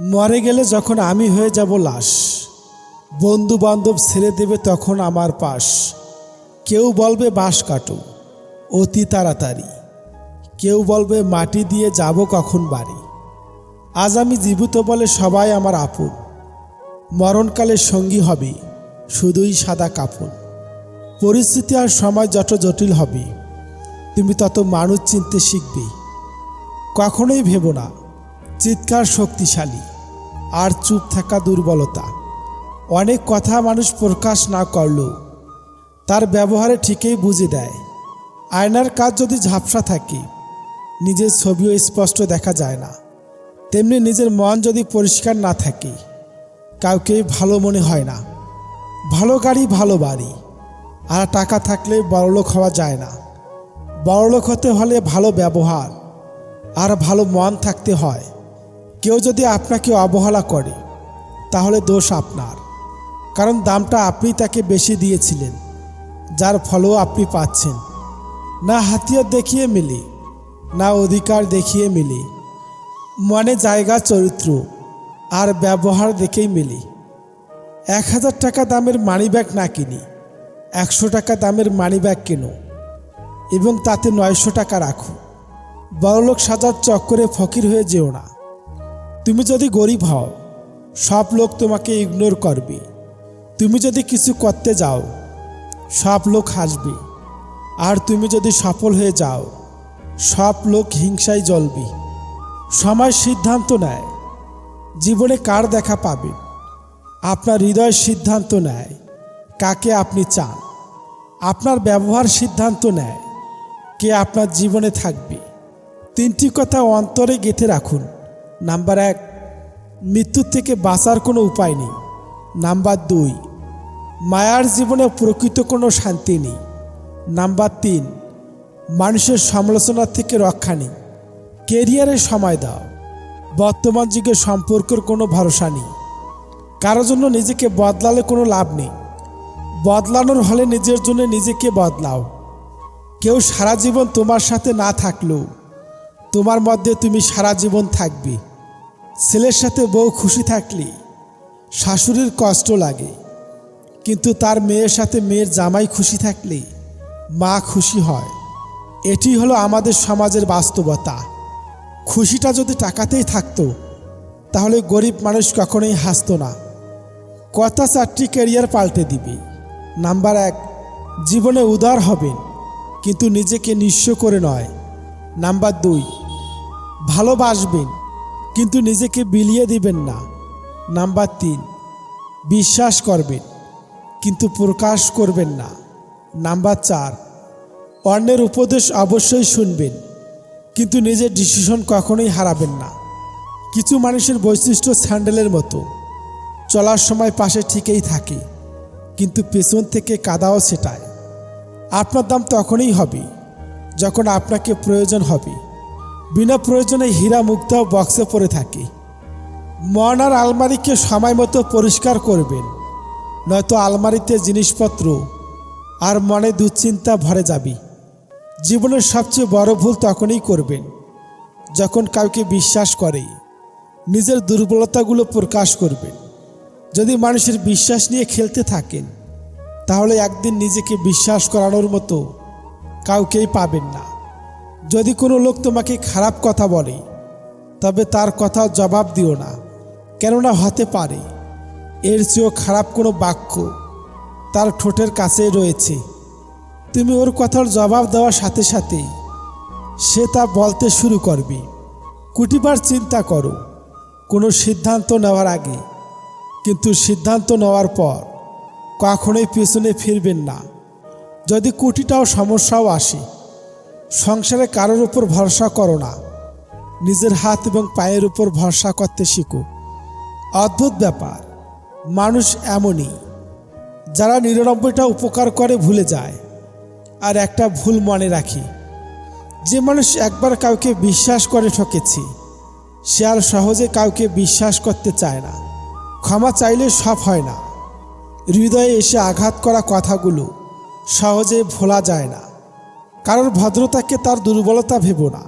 মরে গেলে যখন আমি হয়ে যাব লাশ বন্ধু বান্ধব ছেড়ে দেবে তখন আমার পাশ। কেউ বলবে বাঁশ কাটো, অতি তাড়াতাড়ি। কেউ বলবে মাটি দিয়ে যাব কখন বাড়ি। আজ আমি জীবিত বলে সবাই আমার আপন। মরণকালে সঙ্গী হবে, শুধুই সাদা কাপড় পরিস্থিতি আর সময় যত জটিল হবে, তুমি তত মানুষ চিনতে শিখবে। কখনোই ভেবো না চিৎকার শক্তিশালী আর চুপ থাকা দুর্বলতা। অনেক কথা মানুষ প্রকাশ না করলেও তার ব্যবহারে ঠিকই বুঝে দেয়। আয়নার কাজ যদি ঝাপসা থাকে, নিজের ছবিও স্পষ্ট দেখা যায় না। তেমনি নিজের মন যদি পরিষ্কার না থাকে কাউকে ভালো মনে হয় না। ভালো গাড়ি, ভালো বাড়ি, আর টাকা থাকলে বড়লোক হওয়া যায় না। বড়লোক হতে হলে ভালো ব্যবহার আর ভালো মন থাকতে হয়। কেউ যদি আপনাকে অবহেলা করে, তাহলে দোষ আপনার। কারণ দামটা আপনি তাকে বেশি দিয়েছিলেন, যার ফলও আপনি পাচ্ছেন। না হাতিয়ার দেখিয়ে মিলি, না অধিকার দেখিয়ে মিলি। মনে জায়গা, চরিত্র আর ব্যবহার দেখেই মিলি। এক হাজার টাকা দামের মানিব্যাগ না কিনি, একশো টাকা দামের মানিব্যাগ কেনো, এবং তাতে নয়শো টাকা রাখো। বড়লোক সাজার চক্করে ফকির হয়ে যেও না। তুমি যদি গরিব হও, সব লোক তোমাকে ইগনোর করবে। তুমি যদি কিছু করতে যাও, সব লোক হাসবে। আর তুমি যদি সফল হয়ে যাও, সব লোক হিংসায় জ্বলবে। সময় সিদ্ধান্ত নেয়, জীবনে কার দেখা পাবেন আপনার হৃদয় সিদ্ধান্ত নেয়, কাকে আপনি চান? আপনার ব্যবহার সিদ্ধান্ত নেয়, কে আপনার জীবনে থাকবে। তিনটি কথা অন্তরে গেঁথে রাখুন। নাম্বার এক মৃত্যুর থেকে বাঁচার কোনো উপায় নেই। নাম্বার দুই, মায়ার জীবনে প্রকৃত কোনো শান্তি নেই। নাম্বার তিন, মানুষের সমালোচনার থেকে রক্ষা নেই। কেরিয়ারে সময় দাও। বর্তমান যুগে সম্পর্কের কোনো ভরসা নেই। কারও জন্য নিজেকে বদলালে কোনো লাভ নেই। বদলানোর হলে নিজের জন্য নিজেকে বদলাও। কেউ সারা জীবন তোমার সাথে না থাকলেও তোমার মধ্যে তুমি সারা জীবন থাকবে। ছেলের সাথে বউ খুশি থাকলে শাশুড়ির কষ্ট লাগে। কিন্তু তার মেয়ের সাথে মেয়ের জামাই খুশি থাকলে মা খুশি হয়। এটি হলো আমাদের সমাজের বাস্তবতা। খুশিটা যদি টাকাতেই থাকতো, তাহলে গরিব মানুষ কখনোই হাসতো না। কথা চারটি ক্যারিয়ার পাল্টে দিবে। নাম্বার এক, জীবনে উদার হবেন, কিন্তু নিজেকে নিঃস্ব করে নয়। নাম্বার দুই ভালোবাসবেন, কিন্তু নিজেকে বিলিয়ে দিবেন না। নাম্বার তিন, বিশ্বাস করবেন, কিন্তু প্রকাশ করবেন না। নাম্বার চার, অন্যের উপদেশ অবশ্যই শুনবেন, কিন্তু নিজের ডিসিশন কখনোই হারাবেন না। কিছু মানুষের বৈশিষ্ট্য স্যান্ডেলের মতো, চলার সময় পাশে ঠিকই থাকে, কিন্তু পেছন থেকে কাদাও সেটায় আপনার দাম তখনই হবে, যখন আপনাকে প্রয়োজন হবে। বিনা প্রয়োজনে হীরা মুক্তাও বক্সে পড়ে থাকে। মন আর আলমারিকে সময় মতো পরিষ্কার করবেন, নয়তো আলমারিতে জিনিসপত্র আর মনে দুশ্চিন্তা ভরে যাবে। জীবনের সবচেয়ে বড় ভুল তখনই করবেন, যখন কাউকে বিশ্বাস করে, নিজের দুর্বলতাগুলো প্রকাশ করবেন। যদি মানুষের বিশ্বাস নিয়ে খেলতে থাকেন, তাহলে একদিন নিজেকে বিশ্বাস করানোর মতো কাউকেই পাবেন না। যদি কোনো লোক তোমাকে খারাপ কথা বলে, তবে তার কথা জবাব দিও না, কেননা হতে পারে, এর চেয়েও খারাপ কোনো বাক্য তার ঠোঁটের কাছেই রয়েছে। তুমি ওর কথার জবাব দেওয়ার সাথে সাথেই সে তা বলতে শুরু করবে। কুটিবার চিন্তা করো, কোনো সিদ্ধান্ত নেওয়ার আগে, কিন্তু সিদ্ধান্ত নেওয়ার পর কখনোই পেছনে ফিরবেন না। যদি কুটিটাও সমস্যাও আসে সংসারে কারোর উপর ভরসা করো না। নিজের হাত এবং পায়ের উপর ভরসা করতে শিখো। অদ্ভুত ব্যাপার, মানুষ এমনই। যারা নিরানব্বইটা উপকার করে ভুলে যায় আর একটা ভুল মনে রাখি। যে মানুষ একবার কাউকে বিশ্বাস করে ঠকেছে, সে আর সহজে কাউকে বিশ্বাস করতে চায় না। ক্ষমা চাইলে সব হয় না। হৃদয়ে এসে আঘাত করা কথাগুলো সহজে ভোলা যায় না। কারোর ভদ্রতাকে তার দুর্বলতা ভেবো না।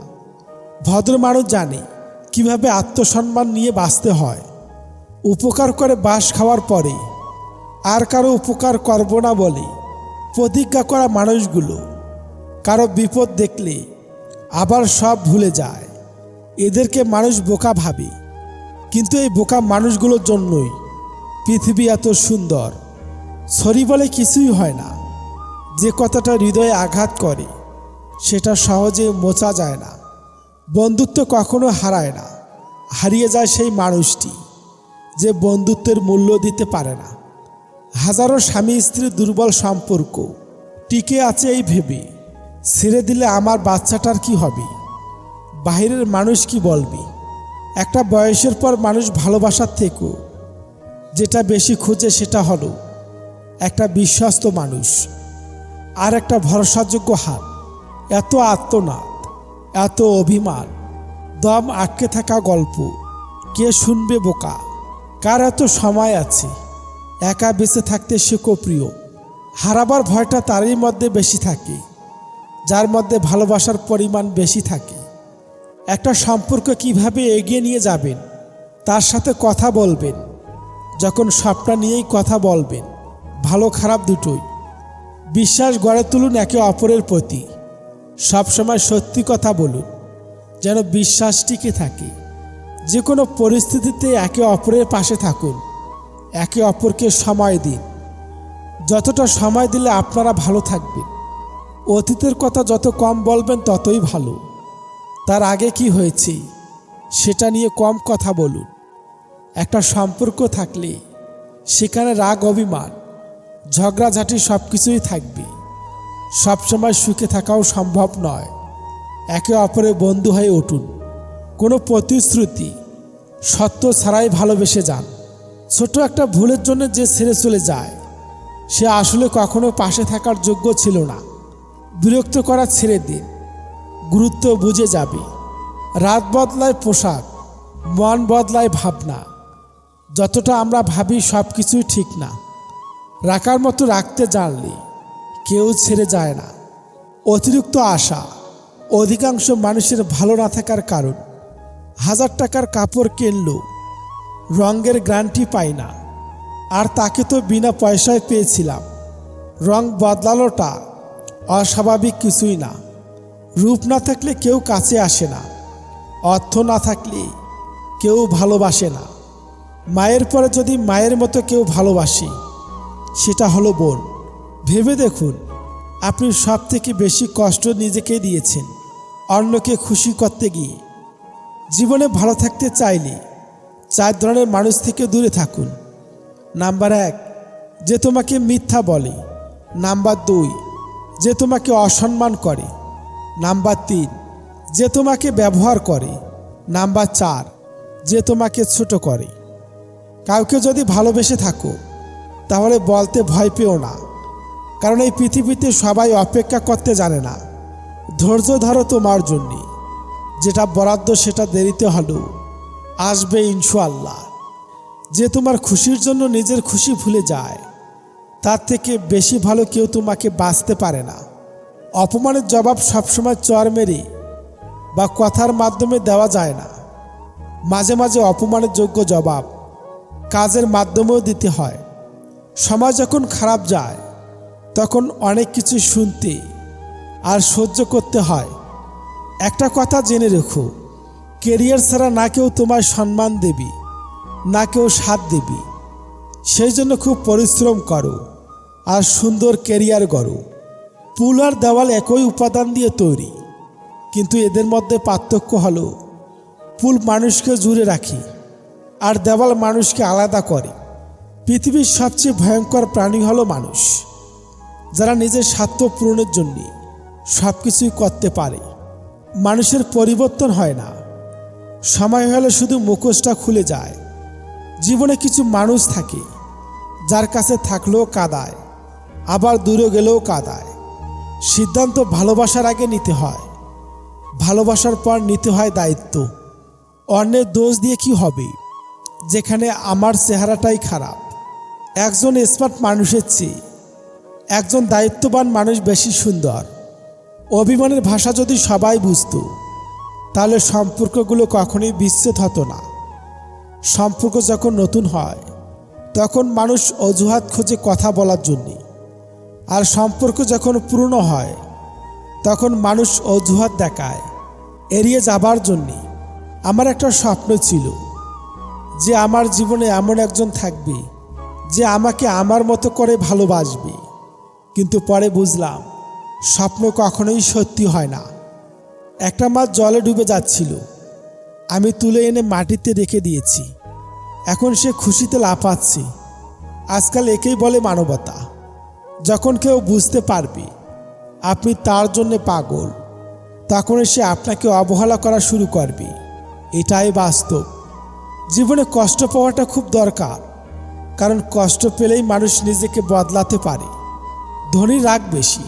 ভদ্র মানুষ জানে কীভাবে আত্মসম্মান নিয়ে বাঁচতে হয়। উপকার করে বাস খাওয়ার পরে আর কারও উপকার করব না বলে প্রতিজ্ঞা করা মানুষগুলো কারও বিপদ দেখলে আবার সব ভুলে যায়। এদেরকে মানুষ বোকা ভাবে। কিন্তু এই বোকা মানুষগুলোর জন্যই পৃথিবী এত সুন্দর। সরি বলে কিছুই হয় না। যে কথাটা হৃদয়ে আঘাত করে সেটা সহজে মোচা যায় না, বন্ধুত্ব কখনো হারায় না, হারিয়ে যায় সেই মানুষটি যে বন্ধুত্বের মূল্য দিতে পারে না। হাজারো স্বামী স্ত্রীর দুর্বল সম্পর্ক, টিকে আছে এই ভেবে, ছেড়ে দিলে আমার বাচ্চাটার কি হবে? বাইরের মানুষ কি বলবে? একটা বয়সের পর মানুষ ভালোবাসার থেকেও যেটা বেশি খুঁজে সেটা হলো, একটা বিশ্বস্ত মানুষ, আর একটা ভরসাযোগ্য হাত। এত আত্মনাদ, এত অভিমান, দম আটকে থাকা গল্প, কে শুনবে বোকা? কার এত সময় আছে? একা বেঁচে থাকতে সে প্রিয়? হারাবার ভয়টা তারই মধ্যে বেশি থাকে, যার মধ্যে ভালোবাসার পরিমাণ বেশি থাকে। একটা সম্পর্ক কীভাবে এগিয়ে নিয়ে যাবেন? তার সাথে কথা বলবেন, যখন সবটা নিয়েই কথা বলবেন, ভালো খারাপ দুটোই। বিশ্বাস গড়ে তুলুন একে অপরের প্রতি। সবসময় সত্যি কথা বলুন, যেন বিশ্বাস টিকে থাকে। যে কোনো পরিস্থিতিতে একে অপরের পাশে থাকুন, একে অপরকে সময় দিন। যতটা সময় দিলে আপনারা ভালো থাকবেন। অতীতের কথা যত কম বলবেন ততই ভালো। তার আগে কি হয়েছে, সেটা নিয়ে কম কথা বলুন। একটা সম্পর্ক থাকলে, সেখানে রাগ, অভিমান, ঝগড়াঝাটি সব কিছুই থাকবে। সবসময় সুখে থাকাও সম্ভব নয়। একে অপরের বন্ধু হয়ে উঠুন। কোনো প্রতিশ্রুতি, সত্য ছাড়াই ভালোবেসে যান। ছোট একটা ভুলের জন্য যে ছেড়ে চলে যায়, সে আসলে কখনো পাশে থাকার যোগ্য ছিল না। বিরক্ত করা ছেড়ে দিন। গুরুত্ব বুঝে যাবে। রাত বদলায় পোশাক, মন বদলায় ভাবনা। যতটা আমরা ভাবি সব কিছুই ঠিক না। রাখার মতো রাখতে জানলে কেউ ছেড়ে যায় না। অতিরিক্ত আশা অধিকাংশ মানুষের ভালো না থাকার কারণ। হাজার টাকার কাপড় কিনলো, রঙের গ্রান্টি পাই না। আর তাকে তো বিনা পয়সায় পেয়েছিলাম। রং বদলালোটা অস্বাভাবিক কিছুই না। রূপ না থাকলে কেউ কাছে আসে না। অর্থ না থাকলে কেউ ভালোবাসে না। মায়ের পরে যদি মায়ের মতো কেউ ভালোবাসে, সেটা হলো বোন। ভেবে দেখুন, আপনি সব থেকে বেশি কষ্ট নিজেকে দিয়েছেন, অন্যকে খুশি করতে গিয়ে। জীবনে ভালো থাকতে চাইলে চার ধরনের মানুষ থেকে দূরে থাকুন। নাম্বার এক, যে তোমাকে মিথ্যা বলে। নাম্বার দুই, যে তোমাকে অসম্মান করে। নাম্বার তিন, যে তোমাকে ব্যবহার করে। নাম্বার চার, যে তোমাকে ছোট করে। কাউকে যদি ভালোবেসে থাকো, তাহলে বলতে ভয় পেও না। কারণ এই পৃথিবীতে সবাই অপেক্ষা করতে জানে না। ধৈর্য ধরো তোমার জন্যে। যেটা বরাদ্দ, সেটা দেরিতে হলেও আসবে ইনশাল্লাহ যে তোমার খুশির জন্য নিজের খুশি ভুলে যায়, তার থেকে বেশি ভালো কেউ তোমাকে বাঁচতে পারে না। অপমানের জবাব সবসময় চর মেরে বা কথার মাধ্যমে দেওয়া যায় না। মাঝে মাঝে অপমানের যোগ্য জবাব কাজের মাধ্যমেও দিতে হয়। সময় যখন খারাপ যায় তখন অনেক কিছু শুনতে আর সহ্য করতে হয়। একটা কথা জেনে রেখো, কেরিয়ার ছাড়া না কেউ তোমায় সম্মান দেবে, না কেউ সাথ দেবে। সেই জন্য খুব পরিশ্রম করো আর সুন্দর কেরিয়ার গড়ো। পুল আর দেওয়াল একই উপাদান দিয়ে তৈরি, কিন্তু এদের মধ্যে পার্থক্য হলো, পুল মানুষকে জুড়ে রাখি আর দেওয়াল মানুষকে আলাদা করে। পৃথিবীর সবচেয়ে ভয়ঙ্কর প্রাণী হলো মানুষ। যারা নিজের স্বার্থ পূরণের জন্যে সব কিছুই করতে পারে, মানুষের পরিবর্তন হয় না। সময় হলে শুধু মুখোশটা খুলে যায়। জীবনে কিছু মানুষ থাকে, যার কাছে থাকলেও কাদায়, আবার দূরে গেলেও কাদায়। সিদ্ধান্ত ভালোবাসার আগে নিতে হয়। ভালোবাসার পর নিতে হয় দায়িত্ব। অন্যের দোষ দিয়ে কি হবে? যেখানে আমার চেহারাটাই খারাপ। একজন স্মার্ট মানুষের চেয়ে একজন দায়িত্ববান মানুষ বেশি সুন্দর। অভিমানের ভাষা যদি সবাই বুঝতো, তাহলে সম্পর্কগুলো কখনোই বিচ্ছেদ হতো না। সম্পর্ক যখন নতুন হয়, তখন মানুষ অজুহাত খোঁজে কথা বলার জন্যে। আর সম্পর্ক যখন পুরনো হয়, তখন মানুষ অজুহাত দেখায়, এড়িয়ে যাবার জন্যে। আমার একটা স্বপ্ন ছিল যে আমার জীবনে এমন একজন থাকবে, যে আমাকে আমার মতো করে ভালোবাসবে। কিন্তু পরে বুঝলাম, স্বপ্ন কখনোই সত্যি হয় না। একটা মাছ জলে ডুবে যাচ্ছিল। আমি তুলে এনে মাটিতে রেখে দিয়েছি। এখন সে খুশিতে লাফাচ্ছে। আজকাল একেই বলে মানবতা। যখন কেউ বুঝতে পারবে আপনি তার জন্য পাগল তখন সে আপনাকে অবহেলা করা শুরু করবে। এটাই বাস্তব। জীবনে কষ্ট পাওয়াটা খুব দরকার, কারণ কষ্ট পেলেই মানুষ নিজেকে বদলাতে পারে। ধনী রাগ বেশি,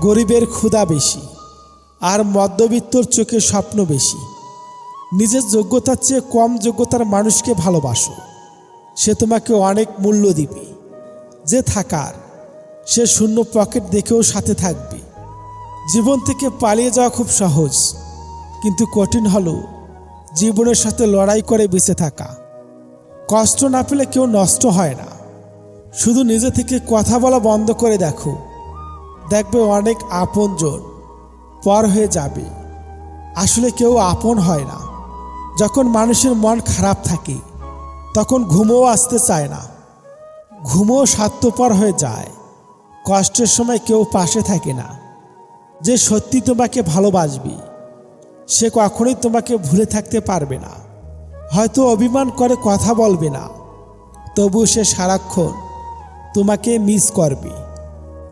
গরিবের ক্ষুধা বেশি, আর মধ্যবিত্তর চোখে স্বপ্ন বেশি। নিজের যোগ্যতার চেয়ে কম যোগ্যতার মানুষকে ভালোবাসো। সে তোমাকে অনেক মূল্য দিবে। যে থাকার, সে শূন্য পকেট দেখেও সাথে থাকবে। জীবন থেকে পালিয়ে যাওয়া খুব সহজ, কিন্তু কঠিন হলো জীবনের সাথে লড়াই করে বেঁচে থাকা। কষ্ট না পেলে কেউ নষ্ট হয় না। শুধু নিজে থেকে কথা বলা বন্ধ করে দেখো। দেখবে অনেক আপনজন পর হয়ে যাবে। আসলে কেউ আপন হয় না। যখন মানুষের মন খারাপ থাকে, তখন ঘুমও আসতে চায় না। ঘুমও স্বার্থপর হয়ে যায়। কষ্টের সময় কেউ পাশে থাকে না। যে সত্যি তোমাকে ভালোবাসবে, সে কখনোই তোমাকে ভুলে থাকতে পারবে না। হয়তো অভিমান করে কথা বলবে না তবু সে সারাক্ষণ তোমাকে মিস করবে।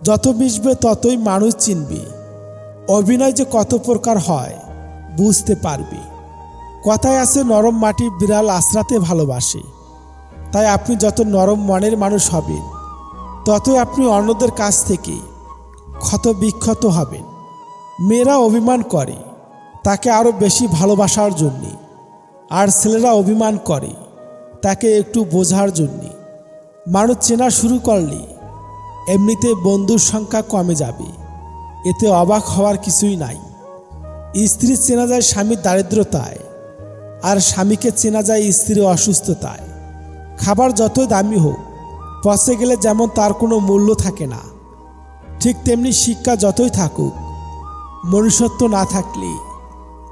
যত মিশবে, ততই মানুষ চিনবে। অভিনয় যে কত প্রকার হয়, বুঝতে পারবে। কথায় আছে, নরম মাটি বিড়াল আশ্রাতে ভালোবাসে। তাই আপনি যত নরম মনের মানুষ হবেন, ততই আপনি অন্যদের কাছ থেকে ক্ষত বিক্ষত হবেন। মেয়েরা অভিমান করে, তাকে আরও বেশি ভালোবাসার জন্যে। আর ছেলেরা অভিমান করে, তাকে একটু বোঝার জন্যে। মানুষ চেনা শুরু করলে, এমনিতে বন্ধুর সংখ্যা কমে যাবে। এতে অবাক হওয়ার কিছুই নাই। স্ত্রী চেনা যায় স্বামীর দারিদ্রতায়, আর স্বামীকে চেনা যায় স্ত্রীর অসুস্থতায়। খাবার যতই দামি হোক, পচে গেলে যেমন তার কোনো মূল্য থাকে না, ঠিক তেমনি শিক্ষা যতই থাকুক, মনুষ্যত্ব না থাকলে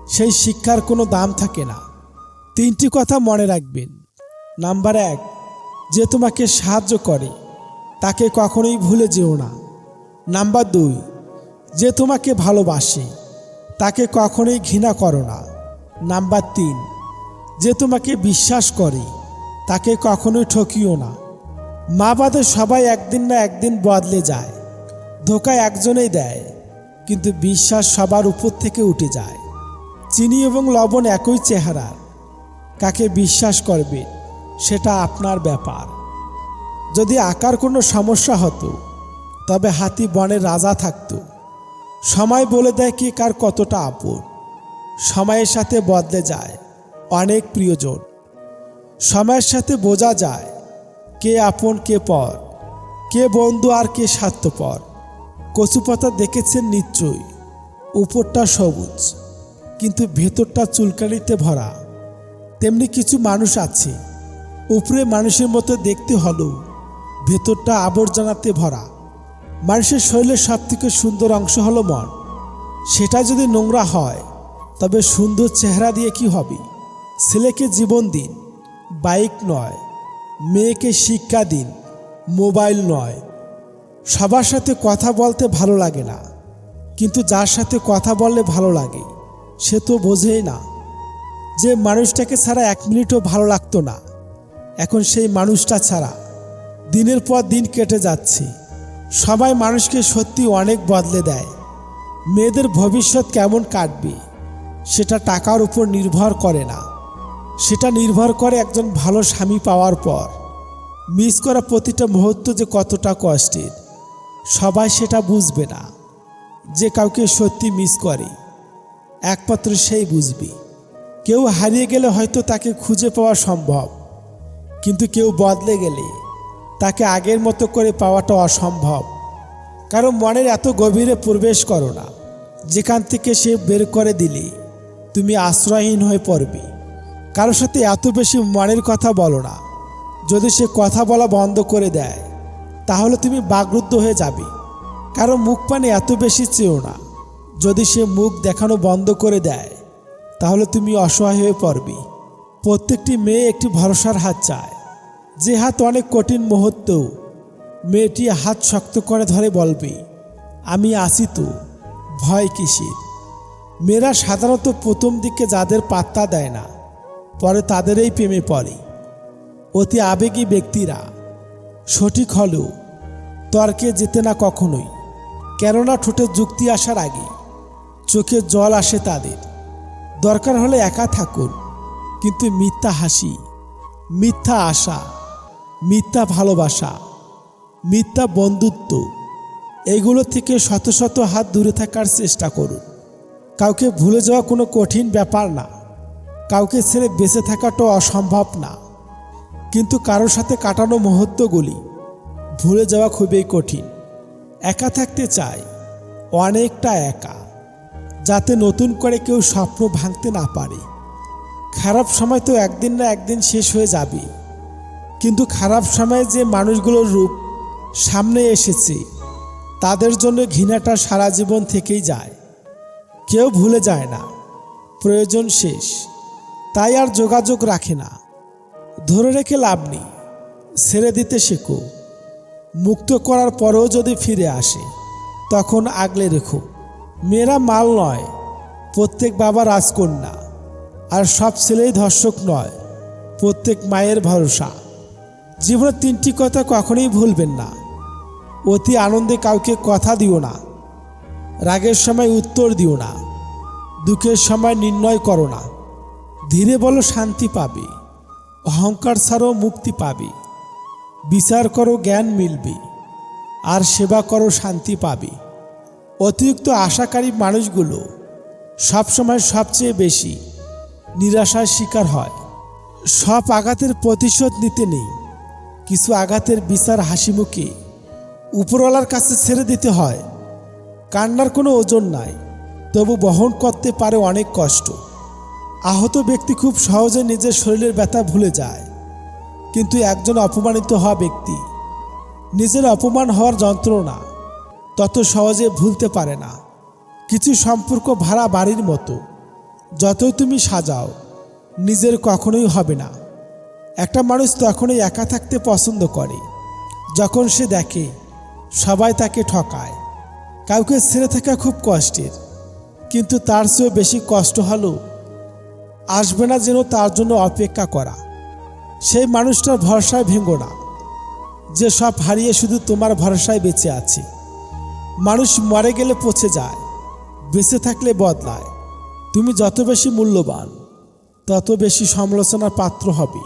সেই শিক্ষার কোনো দাম থাকে না। তিনটি কথা মনে রাখবেন। নাম্বার এক যে তোমাকে সাহায্য করে, তাকে কখনোই ভুলে যেও না। নাম্বার দুই, যে তোমাকে ভালোবাসে, তাকে কখনোই ঘৃণা করো না। নাম্বার তিন, যে তোমাকে বিশ্বাস করে, তাকে কখনোই ঠকিও না। মা বাদে সবাই একদিন না একদিন বদলে যায়, ধোকা একজনেই দেয়, কিন্তু বিশ্বাস সবার উপর থেকে উঠে যায়। চিনি এবং লবণ একই চেহারার, কাকে বিশ্বাস করবে? সেটা আপনার ব্যাপার। যদি আকার কোনো সমস্যা হতো, তবে হাতি বনের রাজা থাকতো। সময় বলে দেয় কি কার কতটা আপন। সময়ের সাথে বদলে যায় অনেক প্রিয়জন। সময়ের সাথে বোঝা যায় কে আপন, কে পর। কে বন্ধু আর কে স্বার্থপর। কচুপাতা দেখেছেন নিশ্চয়ই, উপরটা সবুজ, কিন্তু ভেতরটা চুলকানিতে ভরা। তেমনি কিছু মানুষ আছে উপরে মানুষের মতো দেখতে হলেও ভেতরটা আবর্জনাতে ভরা। মানুষের শরীরের সবথেকে সুন্দর অংশ হলো মন। সেটা যদি নোংরা হয়, তবে সুন্দর চেহারা দিয়ে কি হবে? ছেলেকে জীবন দিন, বাইক নয়, মেয়েকে শিক্ষা দিন, মোবাইল নয়। সবার সাথে কথা বলতে ভালো লাগে না, কিন্তু যার সাথে কথা বললে ভালো লাগে, সে তো বোঝেই না। যে মানুষটাকে ছাড়া এক মিনিটও ভালো লাগতো না। এখন সেই মানুষটা ছাড়া দিনের পর দিন কেটে যাচ্ছে। সবাই মানুষকে সত্যি অনেক বদলে দেয়। মেয়েদের ভবিষ্যৎ কেমন কাটবে, সেটা টাকার উপর নির্ভর করে না। সেটা নির্ভর করে একজন ভালো স্বামী পাওয়ার পর। মিস করা প্রতিটা মুহূর্ত যে কতটা কষ্টের, সবাই সেটা বুঝবে না। যে কাউকে সত্যি মিস করে, একমাত্র সেই বুঝবে। কেউ হারিয়ে গেলে হয়তো তাকে খুঁজে পাওয়া সম্ভব। কিন্তু কেউ বদলে গেলে তাকে আগের মতো করে পাওয়াটা অসম্ভব। কারণ মনের এত গভীরে প্রবেশ করো না, যেখান থেকে সে বের করে দিলে তুমি আশ্রয়হীন হয়ে পড়বে। কারোর সাথে এত বেশি মনের কথা বলো না। যদি সে কথা বলা বন্ধ করে দেয়, তাহলে তুমি বাগরুদ্ধ হয়ে যাবে। কারও মুখ পানে এত বেশি চেয়েও না। যদি সে মুখ দেখানো বন্ধ করে দেয়, তাহলে তুমি অসহায় হয়ে পড়বে। প্রত্যেকটি মেয়ে একটি ভরসার হাত চায়। যে হাত অনেক কঠিন মুহূর্তেও মেয়েটি হাত শক্ত করে ধরে বলবে, আমি আসি তো, ভয় কিসের? মেয়েরা সাধারণত প্রথম দিকে যাদের পাত্তা দেয় না, পরে তাদেরই প্রেমে পড়ে। অতি আবেগী ব্যক্তিরা, সঠিক হলেও তর্কে যেতে না কখনোই, কেননা ঠোঁটে যুক্তি আসার আগে, চোখে জল আসে তাদের। দরকার হলে একা থাকুন। কিন্তু মিথ্যা হাসি, মিথ্যা আশা, মিথ্যা ভালোবাসা, মিথ্যা বন্ধুত্ব, এগুলো থেকে শত শত হাত দূরে থাকার চেষ্টা করুন। কাউকে ভুলে যাওয়া কোনো কঠিন ব্যাপার না। কাউকে ছেড়ে বেঁচে থাকাটাও অসম্ভব না। কিন্তু কারোর সাথে কাটানো মুহূর্তগুলি ভুলে যাওয়া খুবই কঠিন। একা থাকতে চাই, অনেকটা একা, যাতে নতুন করে কেউ স্বপ্ন ভাঙতে না পারে। খারাপ সময় তো একদিন না একদিন শেষ হয়ে যাবে কিন্তু খারাপ সময়ে যে মানুষগুলোর রূপ সামনে এসেছে, তাদের জন্য ঘৃণাটা সারা জীবন থেকেই যায়। কেউ ভুলে যায় না, প্রয়োজন শেষ। তাই আর যোগাযোগ রাখে না। ধরে রেখে লাভ নেই, ছেড়ে দিতে শেখো। মুক্ত করার পরেও যদি ফিরে আসে, তখন আগলে রেখো। মেয়েরা মাল নয়, প্রত্যেক বাবা রাজকন্যা। আর সব ছেলেই ধর্ষক নয়, প্রত্যেক মায়ের ভরসা। জীবনের তিনটি কথা কখনোই ভুলবেন না। অতি আনন্দে কাউকে কথা দিও না, রাগের সময় উত্তর দিও না, দুঃখের সময় নির্ণয় করো না। ধীরে বলো, শান্তি পাবে, অহংকার ছাড়াও মুক্তি পাবে। বিচার করো, জ্ঞান মিলবে, আর সেবা করো, শান্তি পাবে। অতিরিক্ত আশাকারী মানুষগুলো সবসময় সবচেয়ে বেশি নিরাশার শিকার হয়। সব আঘাতের প্রতিশোধ নিতে নেই। কিছু আঘাতের বিচার হাসি মুখে উপরওয়ালার কাছে ছেড়ে দিতে হয়। কান্নার কোনো ওজন নাই, তবু বহন করতে পারে অনেক কষ্ট। আহত ব্যক্তি খুব সহজে নিজের শরীরের ব্যথা ভুলে যায়, কিন্তু একজন অপমানিত হওয়া ব্যক্তি নিজের অপমান হওয়ার যন্ত্রণা তত সহজে ভুলতে পারে না। কিছু সম্পর্ক ভাড়া বাড়ির মতো। যতই তুমি সাজাও, নিজের কখনোই হবে না। একটা মানুষ তখনই একা থাকতে পছন্দ করে, যখন সে দেখে সবাই তাকে ঠকায়। কাউকে ছেড়ে থাকা খুব কষ্টের, কিন্তু তার চেয়েও বেশি কষ্ট হলো আসবে না যেন তার জন্য অপেক্ষা করা। সেই মানুষটার ভরসায় ভেঙো না, যে সব হারিয়ে শুধু তোমার ভরসায় বেঁচে আছে। মানুষ মরে গেলে পচে যায়, বেঁচে থাকলে বদলায়। তুমি যত বেশি মূল্যবান তত বেশি সমালোচনার পাত্র হবে।